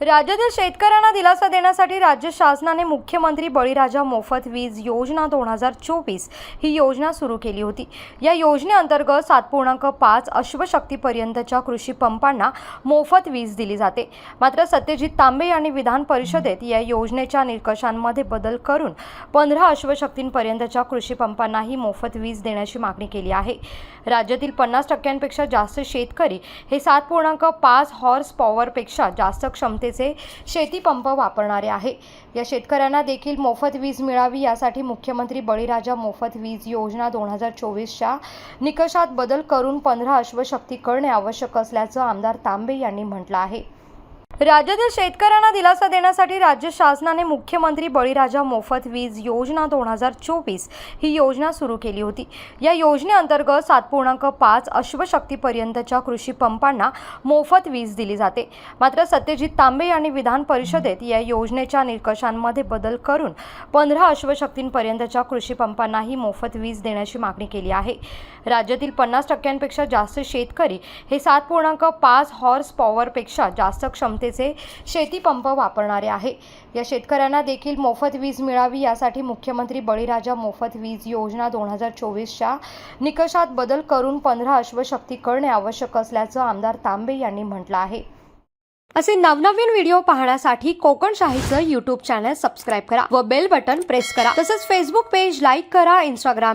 राज्यातील शेतकऱ्यांना दिलासा देण्यासाठी राज्य शासनाने मुख्यमंत्री बळीराजा मोफत वीज योजना दोन हजार चोवीस ही योजना सुरू केली होती. या योजनेअंतर्गत सात पूर्णांक पाच अश्वशक्तीपर्यंतच्या कृषी पंपांना मोफत वीज दिली जाते. मात्र सत्यजित तांबे यांनी विधान परिषदेत या योजनेच्या निकषांमध्ये बदल करून पंधरा अश्वशक्तींपर्यंतच्या कृषी पंपांनाही मोफत वीज देण्याची मागणी केली आहे. राज्यातील पन्नास टक्क्यांपेक्षा जास्त शेतकरी हे सात पूर्णांक पाच हॉर्स पॉवरपेक्षा जास्त क्षमतेचे शेतीपंप वापरणारे आहे. या शेतकऱ्यांना देखील मोफत वीज मिळावी यासाठी मुख्यमंत्री बळीराजा मोफत वीज योजना दोन हजार चोवीसच्या निकषात बदल करून पंधरा अश्वशक्ती करणे आवश्यक असल्याचं आमदार तांबे यांनी म्हटलं आहे. राज्यातील शेतकऱ्यांना दिलासा देण्यासाठी राज्य शासनाने मुख्यमंत्री बळीराजा मोफत वीज योजना दोन हजार चोवीस ही योजना सुरू केली होती. या योजनेअंतर्गत सात पूर्णांक पाच अश्वशक्तीपर्यंतच्या कृषी पंपांना मोफत वीज दिली जाते. मात्र सत्यजित तांबे यांनी विधान परिषदेत या योजनेच्या निकषांमध्ये बदल करून पंधरा अश्वशक्तींपर्यंतच्या कृषी पंपांनाही मोफत वीज देण्याची मागणी केली आहे. राज्यातील पन्नास टक्क्यांपेक्षा जास्त शेतकरी हे सात पूर्णांक पाच हॉर्स पॉवरपेक्षा जास्त क्षमते शेती शेतीपंप वापरणारे आहे. या शेतकऱ्यांना देखील मोफत वीज मिळावी यासाठी मुख्यमंत्री बळीराजा मोफत वीज योजना दोन हजार चोवीसच्या निकषात बदल करून पंधरा अश्वशक्ती करणे आवश्यक असल्याचं आमदार तांबे यांनी म्हटलं आहे. असे नवनवीन व्हिडिओ पाहण्यासाठी कोकणशाहीचं युट्यूब चॅनल सबस्क्राईब करा व बेल बटन प्रेस करा. तसंच फेसबुक पेज लाईक करा इंस्टाग्राम